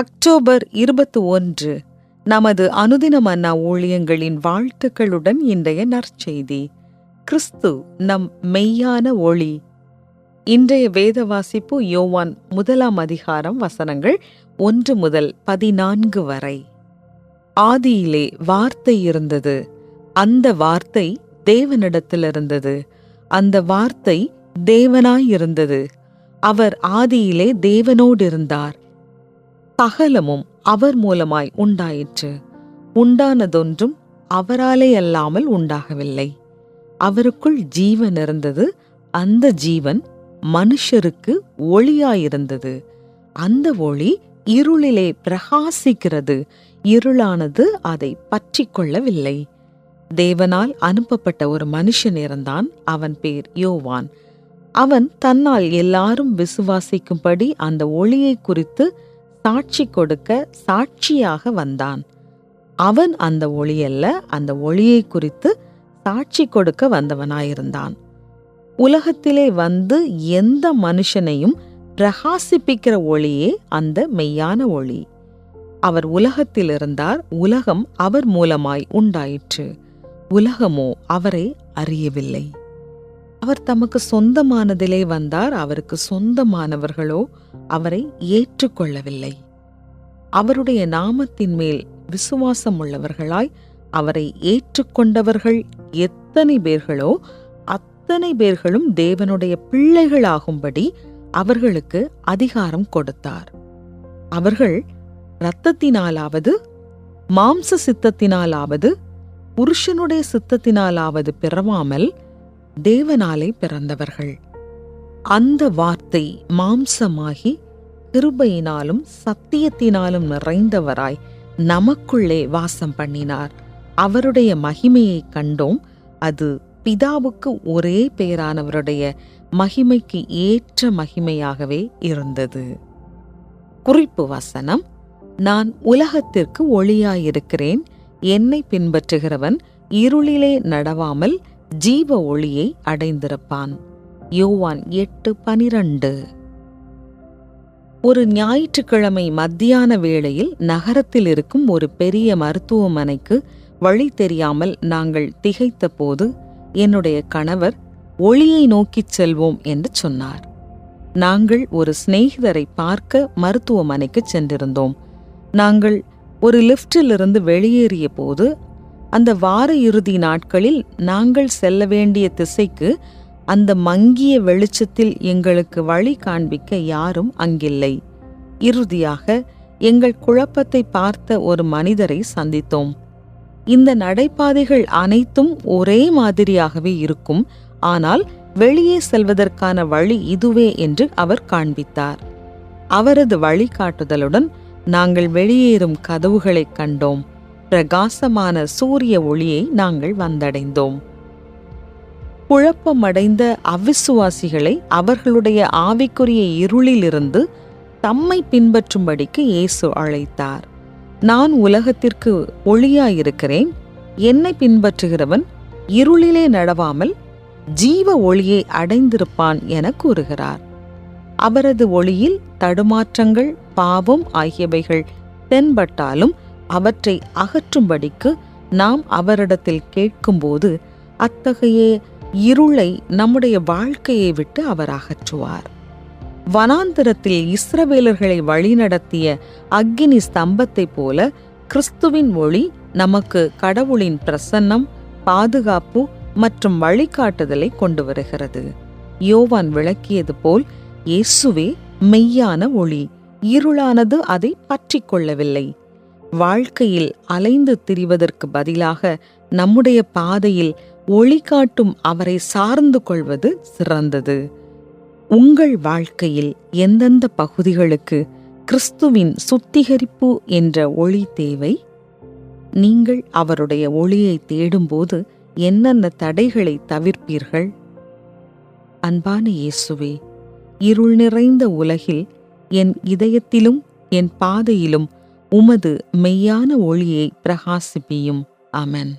October இருபத்தி ஒன்று நமது அனுதின மன்னா ஊழியங்களின் வாழ்த்துக்களுடன் இன்றைய நற்செய்தி. கிறிஸ்து நம் மெய்யான ஒளி. இன்றைய வேத வாசிப்பு யோவான் முதலாம் அதிகாரம் வசனங்கள் ஒன்று முதல் பதினான்கு வரை. ஆதியிலே வார்த்தை இருந்தது. அந்த வார்த்தை தேவனிடத்தில் இருந்தது. அந்த வார்த்தை தேவனாயிருந்தது அவர் ஆதியிலே தேவனோடு இருந்தார். சகலமும் அவர் மூலமாய் உண்டாயிற்று. உண்டானதொன்றும் அவராலே அல்லாமல் உண்டாகவில்லை. அவருக்குள் ஜீவன் இருந்தது. அந்த ஜீவன் மனுஷருக்கு ஒளியாயிருந்தது. அந்த ஒளி இருளிலே பிரகாசிக்கிறது. இருளானது அதை பற்றி கொள்ளவில்லை தேவனால் அனுப்பப்பட்ட ஒரு மனுஷன் இருந்தான். அவன் பேர் யோவான். அவன் தன்னால் எல்லாரும் விசுவாசிக்கும்படி அந்த ஒளியை குறித்து சாட்சி கொடுக்க சாட்சியாக வந்தான். அவன் அந்த ஒளி அல்ல அந்த ஒளியை குறித்து சாட்சி கொடுக்க வந்தவனாயிருந்தான். உலகத்திலே வந்து எந்த மனுஷனையும் பிரகாசிப்பிக்கிற ஒளியே அந்த மெய்யான ஒளி. அவர் உலகத்தில் இருந்தார் உலகம் அவர் மூலமாய் உண்டாயிற்று. உலகமோ அவரை அறியவில்லை. அவர் தமக்கு சொந்தமானதிலே வந்தார் அவருக்கு சொந்தமானவர்களோ அவரை ஏற்றுக்கொள்ளவில்லை. அவருடைய நாமத்தின் மேல் விசுவாசம் உள்ளவர்களாய் அவரை ஏற்றுக்கொண்டவர்கள் எத்தனை பேர்களோ அத்தனை பேர்களும் தேவனுடைய பிள்ளைகளாகும்படி அவர்களுக்கு அதிகாரம் கொடுத்தார். அவர்கள் இரத்தத்தினாலாவது மாம்ச சித்தத்தினாலாவது புருஷனுடைய சித்தத்தினாலாவது பிறவாமல் தேவனாலே பிறந்தவர்கள். அந்த வார்த்தை மாம்சமாகி கிருபையினாலும் சத்தியத்தினாலும் நிறைந்தவராய் நமக்குள்ளே வாசம் பண்ணினார். அவருடைய மகிமையை கண்டோம். அது பிதாவுக்கு ஒரே பேரானவருடைய மகிமைக்கு ஏற்ற மகிமையாகவே இருந்தது. குறிப்பு வசனம் நான் உலகத்திற்கு ஒளியாயிருக்கிறேன். என்னை பின்பற்றுகிறவன் இருளிலே நடவாமல் ஜீவ ஒளியை அடைந்திருப்பான். யோவான் எட்டு பனிரண்டு. ஒரு ஞாயிற்றுக்கிழமை மத்தியான வேளையில் நகரத்தில் இருக்கும் ஒரு பெரிய மருத்துவமனைக்கு வழி தெரியாமல் நாங்கள் திகைத்த போது என்னுடைய கணவர் ஒளியை நோக்கிச் செல்வோம் என்று சொன்னார். நாங்கள் ஒரு சிநேகிதரை பார்க்க மருத்துவமனைக்கு சென்றிருந்தோம். நாங்கள் ஒரு லிஃப்டிலிருந்து வெளியேறிய போது அந்த வார இறுதி நாட்களில் நாங்கள் செல்ல வேண்டிய திசைக்கு அந்த மங்கிய வெளிச்சத்தில் எங்களுக்கு வழி காண்பிக்க யாரும் அங்கில்லை. இறுதியாக எங்கள் குழப்பத்தை பார்த்த ஒரு மனிதரை சந்தித்தோம். இந்த நடைபாதைகள் அனைத்தும் ஒரே மாதிரியாகவே இருக்கும். ஆனால் வெளியே செல்வதற்கான வழி இதுவே என்று அவர் காண்பித்தார். அவரது வழிகாட்டுதலுடன் நாங்கள் வெளியேறும் கதவுகளைக் கண்டோம். பிரகாசமான சூரிய ஒளியை நாங்கள் வந்தடைந்தோம். குழப்பமடைந்த அவிசுவாசிகளை அவர்களுடைய ஆவிக்குரிய இருளிலிருந்து தம்மை பின்பற்றும்படிக்கு இயேசு அழைத்தார். நான் உலகத்திற்கு ஒளியாயிருக்கிறேன் என்னை பின்பற்றுகிறவன் இருளிலே நடவாமல் ஜீவ ஒளியை அடைந்திருப்பான் என கூறுகிறார். அவரது ஒளியில் தடுமாற்றங்கள் பாவம் ஆகியவைகள் தென்பட்டாலும் அவற்றை அகற்றும்படிக்கு நாம் அவரிடத்தில் கேட்கும்போது அத்தகைய இருளை நம்முடைய வாழ்க்கையை விட்டு அவர் அகற்றுவார். வனாந்திரத்தில் இஸ்ரவேலர்களை வழிநடத்திய அக்னி ஸ்தம்பத்தைப் போல கிறிஸ்துவின் ஒளி நமக்கு கடவுளின் பிரசன்னம் பாதுகாப்பு மற்றும் வழிகாட்டுதலை கொண்டு வருகிறது. யோவான் விளக்கியது போல் இயேசுவே மெய்யான ஒளி இருளானது அதை பற்றிக் கொள்ளவில்லை. வாழ்க்கையில் அலைந்து திரிவதற்கு பதிலாக நம்முடைய பாதையில் ஒளி காட்டும் அவரை சார்ந்து கொள்வது சிறந்தது. உங்கள் வாழ்க்கையில் எந்தெந்த பகுதிகளுக்கு கிறிஸ்துவின் சுத்திகரிப்பு என்ற ஒளி தேவை? நீங்கள் அவருடைய ஒளியை தேடும்போது என்னென்ன தடைகளை தவிர்ப்பீர்கள்? அன்பான இயேசுவே இருள் நிறைந்த உலகில் என் இதயத்திலும் என் பாதையிலும் உமது மெய்யான ஒளியை பிரகாசிப்பியும். அமன்